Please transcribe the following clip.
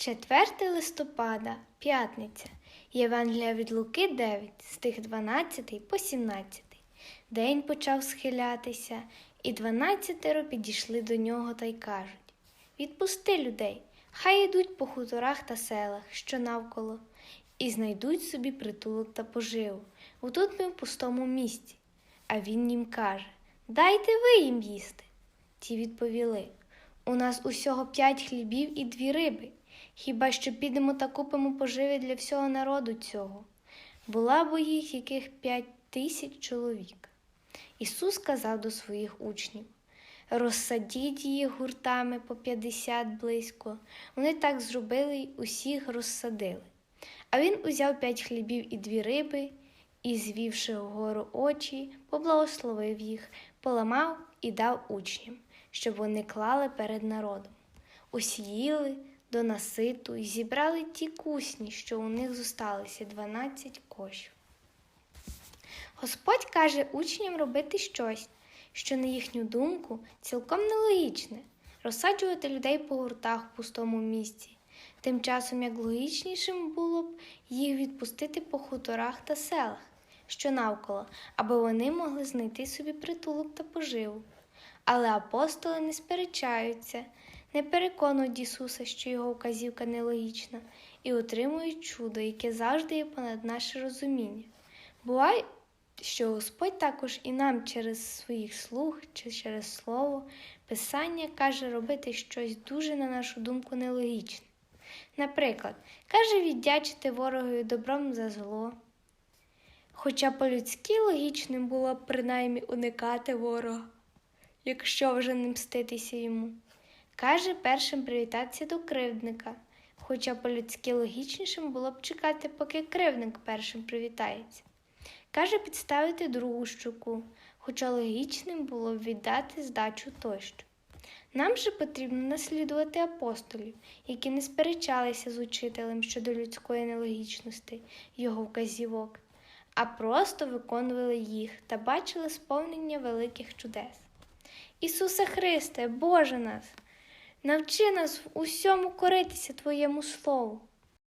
4 листопада, п'ятниця. Євангелія від Луки 9, стих 12 по 17. День почав схилятися, і дванадцятеро підійшли до нього та й кажуть Відпусти людей, хай йдуть по хуторах та селах, що навколо, і знайдуть собі притулок та поживу. Отут ми в пустому місці. А він їм каже Дайте ви їм їсти. Ті відповіли У нас усього п'ять хлібів і дві риби. Хіба що підемо та купимо поживи для всього народу цього? Була б їх яких п'ять тисяч чоловік. Ісус сказав до своїх учнів розсадіть їх гуртами по п'ятдесят близько. Вони так зробили й усіх розсадили. А він узяв п'ять хлібів і дві риби, і, звівши вгору очі, поблагословив їх, поламав і дав учням, щоб вони клали перед народом. Усі їли до наситу і зібрали ті кусні, що у них зосталися дванадцять кошів. Господь каже учням робити щось, що, на їхню думку, цілком нелогічне розсаджувати людей по гуртах в пустому місці, тим часом як логічнішим було б їх відпустити по хуторах та селах, що навколо, аби вони могли знайти собі притулок та поживу. Але апостоли не сперечаються, не переконують Ісуса, що його вказівка нелогічна, і отримують чудо, яке завжди є понад наше розуміння. Буває, що Господь також і нам через своїх слуг чи через слово Писання каже робити щось дуже, на нашу думку, нелогічне. Наприклад, каже віддячити ворогові добром за зло. Хоча по-людськи логічним було б принаймні уникати ворога, якщо вже не мститися йому. Каже першим привітатися до кривдника, хоча по-людськи логічнішим було б чекати, поки кривдник першим привітається. Каже підставити другу щуку, хоча логічним було б віддати здачу тощо. Нам же потрібно наслідувати апостолів, які не сперечалися з учителем щодо людської нелогічності його вказівок, а просто виконували їх та бачили сповнення великих чудес. Ісусе Христе, Боже нас, навчи нас в усьому коритися Твоєму Слову.